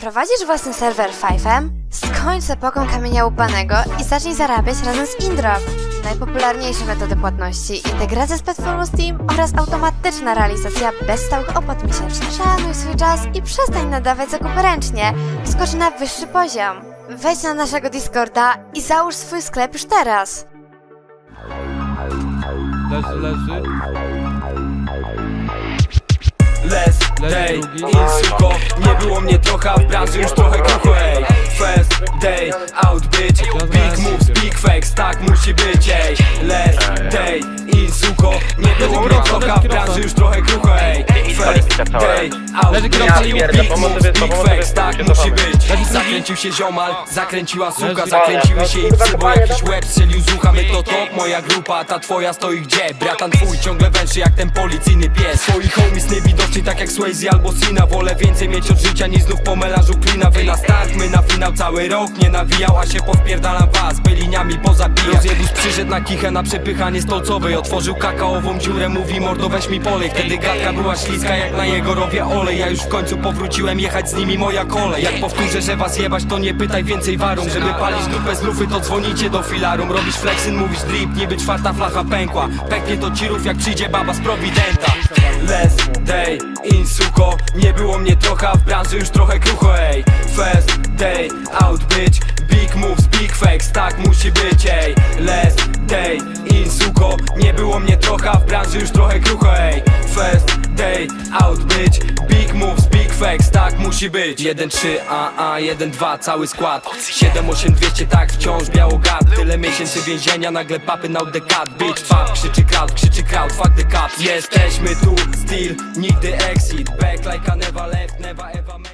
Prowadzisz własny serwer 5M? Skończ z epoką kamienia łupanego i zacznij zarabiać razem z Indrop. Najpopularniejsze metody płatności, integracja z platformą Steam oraz automatyczna realizacja bez stałych opłat miesięcznych. Szanuj swój czas i przestań nadawać zakupy ręcznie. Skocz na wyższy poziom. Wejdź na naszego Discorda i załóż swój sklep już teraz. Leży, leży. Day, drugi. insuko Nie było mnie trochę, w branży już trochę krucho, ej. First day, out bitch. Big moves, big fakes, tak musi być, ej. Les, day, insuko Nie było mnie trochę, w branży już trochę krucho, ej. First day, out bitch. Big moves, big fakes, tak musi być. Zakręcił się ziomal, zakręciła suka. Zakręciły się i psy, bo jakiś łeb strzelił z ucha. My to top, moja grupa, ta twoja stoi gdzie? Bratan twój ciągle węszy jak ten policyjny pies. Swoich homies niewidoczni tak jak Swayze albo Sina Wolę więcej mieć od życia niż znów po melanżu klina. Wy na my na finał cały rok Nie nawijał, a się powpierdalam was By liniami pozabijać. Rozjebus przyszedł na kichę na przepychanie stolcowej. Otworzył kakaową dziurę, mówi mordo weź mi polej. Wtedy gadka była śliska jak na jego rowie olej. Ja już w końcu powróciłem jechać z nimi moja kolej. Jak powtórzę, że was jebać to nie pytaj więcej warum. Żeby palić dupę z lufy to dzwonicie do filarum. Robisz flexyn, mówisz drip, niby czwarta flacha pękła. Pęknie to cirów jak przyjdzie baba z Providenta day, insuko Nie było mnie trochę, w branży już trochę krucho, ej. First day, out bitch. Big moves, big fakes, tak musi być, ej. Les, day, insuko Nie było mnie trochę, w branży już trochę krucho, ej. First day, out bitch. Big moves, big fakes, tak musi być. 1-3, a, a, 1-2, cały skład. 7-8, 200, tak wciąż białogad Tyle miesięcy więzienia, nagle papy na dekat. Bitch, pap, krzyczy crowd, krzyczy crowd, fuck the cops Jesteśmy tu, still, nigdy exit. Back like I never left, never ever